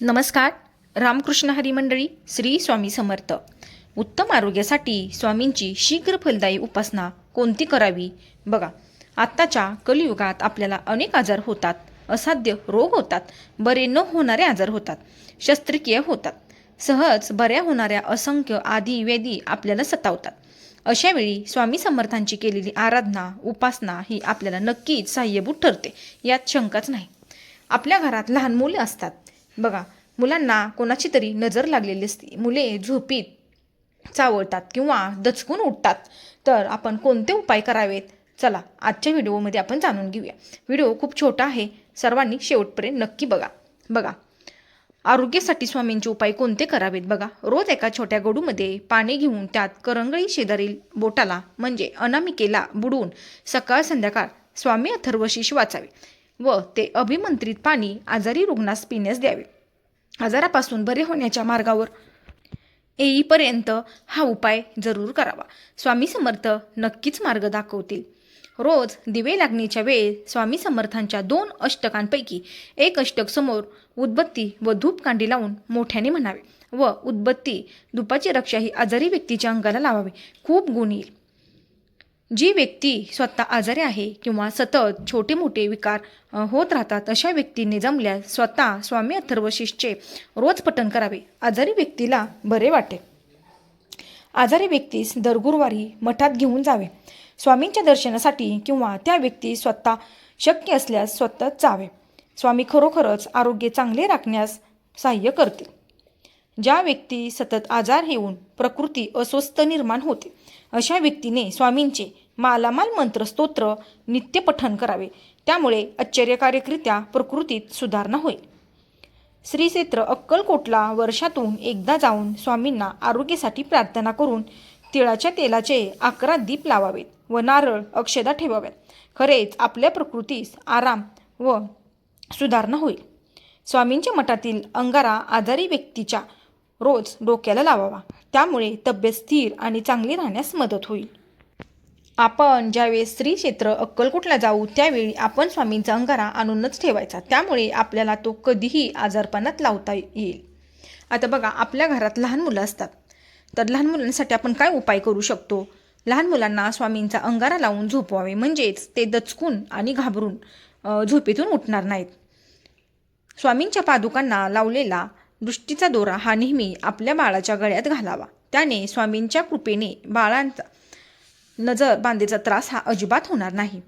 नमस्कार रामकृष्ण हरिमंडळी श्री स्वामी समर्थ. उत्तम आरोग्यासाठी स्वामींची शीघ्र फलदायी उपासना कोणती करावी? बघा आत्ताच्या कलियुगात आपल्याला अनेक आजार होतात असाध्य रोग होतात बरे न होणारे आजार होतात शस्त्रक्रिया होतात सहज बऱ्या होणाऱ्या असंख्य आधी वेदी आपल्याला सतावतात. अशावेळी स्वामी समर्थांची केलेली आराधना उपासना ही आपल्याला नक्कीच सहाय्यभूत ठरते यात शंकाच नाही. आपल्या घरात लहान मुले असतात बघा मुलांना कोणाची तरी नजर लागलेली असते. मुले झोपीत चावळतात किंवा दचकून उठतात. तर आपण कोणते उपाय करावेत? चला आजच्या व्हिडिओमध्ये आपण जाणून घेऊया. व्हिडिओ खूप छोटा आहे. सर्वांनी शेवटपर्यंत नक्की बघा. बघा आरोग्यासाठी स्वामींचे उपाय कोणते करावेत बघा? रोज एका छोट्या गडूमध्ये पाणी घेऊन त्यात करंगळी शेजारील बोटाला म्हणजे अनामिकेला बुडवून सकाळ संध्याकाळ स्वामी अथर्वशीष वाचावे. व ते अभिमंत्रित पाणी आजारी रुग्णास पिण्यास द्यावे. आजारापासून बरे होण्याच्या मार्गावर येईपर्यंत हा उपाय जरूर करावा. स्वामी समर्थ नक्कीच मार्ग दाखवतील. रोज दिवे लागण्याच्या वेळी स्वामी समर्थांच्या दोन अष्टकांपैकी एक अष्टक समोर उदबत्ती व धूप कांडी लावून मोठ्याने म्हणावे व उदबत्ती धुपाची रक्षा ही आजारी व्यक्तीच्या अंगाला लावावे. खूप गुण येईल. जी व्यक्ती स्वतः आजारी आहे किंवा सतत छोटे मोठे विकार होत राहतात अशा व्यक्तीने जमल्यास स्वतः स्वामी अथर्वशिषचे रोज पठण करावे. आजारी व्यक्तीला बरे वाटे. आजारी व्यक्तीस दर गुरुवारी मठात घेऊन जावे. स्वामींच्या दर्शनासाठी किंवा त्या व्यक्ती स्वतः शक्य असल्यास स्वतः जावे. स्वामी खरोखरच आरोग्य चांगले राखण्यास सहाय्य करतील. ज्या व्यक्ती सतत आजार येऊन प्रकृती अस्वस्थ निर्माण होते अशा व्यक्तीने स्वामींचे मालामाल मंत्र स्तोत्र नित्य करावे. त्यामुळे आश्चर्यकारकरित्या प्रकृतीत सुधारणा होईल. श्रीक्षेत्र अक्कलकोटला वर्षातून एकदा जाऊन स्वामींना आरोग्यासाठी प्रार्थना करून तिळाच्या तेलाचे अकरा दीप लावावेत व नारळ अक्षदा ठेवाव्यात. खरेच आपल्या प्रकृतीस आराम व सुधारणा होईल. स्वामींच्या मठातील अंगारा आजारी व्यक्तीच्या रोज डोक्याला लावावा. त्यामुळे तब्येत स्थिर आणि चांगली राहण्यास मदत होईल. आपण ज्यावेळेस स्त्री क्षेत्र अक्कलकोटला जाऊ त्यावेळी आपण स्वामींचा अंगारा आणूनच ठेवायचा. त्यामुळे आपल्याला तो कधीही आजारपणात लावता येईल. आता बघा आपल्या घरात लहान मुलं असतात. तर लहान मुलांसाठी आपण काय उपाय करू शकतो? लहान मुलांना स्वामींचा अंगारा लावून झोपवावे. म्हणजेच ते दचकून आणि घाबरून झोपेतून उठणार नाहीत. स्वामींच्या पादुकांना लावलेला दृष्टीचा दोरा हा नेहमी आपल्या बाळाच्या गळ्यात घालावा. त्याने स्वामींच्या कृपेने बाळांचा नजर बांधेचा त्रास हा अजिबात होणार नाही.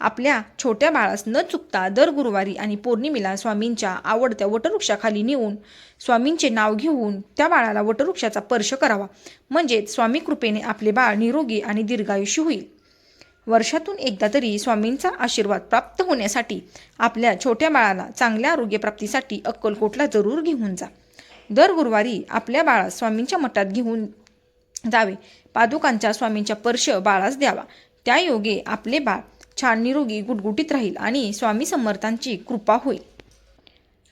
आपल्या छोट्या बाळास न चुकता दर गुरुवारी आणि पौर्णिमेला स्वामींच्या आवडत्या वटवृक्षाखाली नेऊन स्वामींचे नाव घेऊन त्या बाळाला वटवृक्षाचा स्पर्श करावा. म्हणजेच स्वामी कृपेने आपले बाळ निरोगी आणि दीर्घायुषी होईल. वर्षातून एकदा तरी स्वामींचा आशीर्वाद प्राप्त होण्यासाठी आपल्या छोट्या बाळाला चांगल्या आरोग्यप्राप्तीसाठी अक्कलकोटला जरूर घेऊन जा. दर गुरुवारी आपल्या बाळास स्वामींच्या मठात घेऊन जावे. पादुकांच्या स्वामींच्या पर्श बाळास द्यावा. त्या योगे आपले बाळ छान निरोगी गुटगुटीत राहील आणि स्वामी समर्थांची कृपा होईल.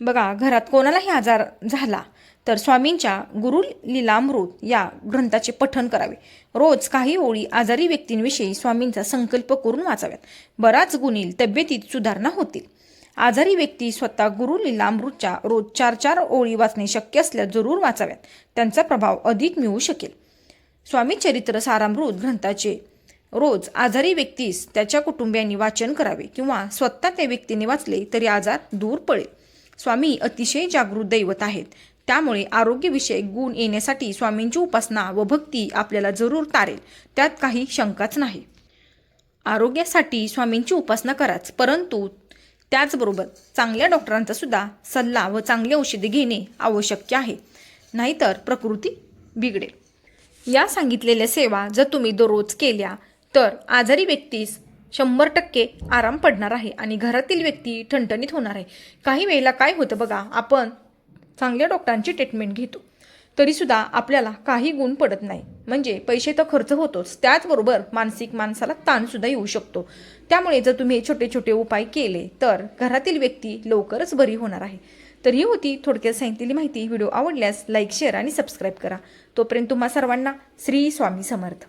बघा घरात कोणालाही आजार झाला तर स्वामींच्या गुरु लीलामृत या ग्रंथाचे पठण करावे. रोज काही ओळी आजारी व्यक्तींविषयी स्वामींचा संकल्प करून वाचाव्यात. बराच गुणील तब्येतीत सुधारणा होतील. आजारी व्यक्ती स्वतः गुरु लीलामृतच्या रोज चार चार ओळी वाचणे शक्य असल्यास जरूर वाचाव्यात. त्यांचा प्रभाव अधिक मिळू शकेल. स्वामी चरित्र सारामृत ग्रंथाचे रोज आजारी व्यक्तीस त्याच्या कुटुंबियांनी वाचन करावे किंवा स्वतः त्या व्यक्तीने वाचले तरी आजार दूर पडेल. स्वामी अतिशय जागृत दैवत आहेत. त्यामुळे आरोग्यविषयक गुण येण्यासाठी स्वामींची उपासना व भक्ती आपल्याला जरूर तारेल. त्यात काही शंकाच नाही. आरोग्यासाठी स्वामींची उपासना कराच. परंतु त्याचबरोबर चांगल्या डॉक्टरांचा सुद्धा सल्ला व चांगली औषधे घेणे आवश्यक आहे. नाहीतर प्रकृती बिघडेल. या सांगितलेल्या सेवा जर तुम्ही दररोज केल्या तर आजारी व्यक्तीस शंभर टक्के आराम पडणार आहे आणि घरातील व्यक्ती ठणठणीत होणार आहे. काही वेळेला काय होतं बघा आपण चांगल्या डॉक्टरांची ट्रीटमेंट घेतो. तरीसुद्धा आपल्याला काही गुण पडत नाही. म्हणजे पैसे तर खर्च होतोच. त्याचबरोबर मानसिक माणसाला ताणसुद्धा येऊ शकतो. त्यामुळे जर तुम्ही हे छोटे छोटे उपाय केले तर घरातील व्यक्ती लवकरच बरी होणार आहे. तर ही होती थोडक्यात सांगितलेली माहिती. व्हिडिओ आवडल्यास लाईक शेअर आणि सबस्क्राईब करा. तोपर्यंत तुम्हा सर्वांना श्री स्वामी समर्थ.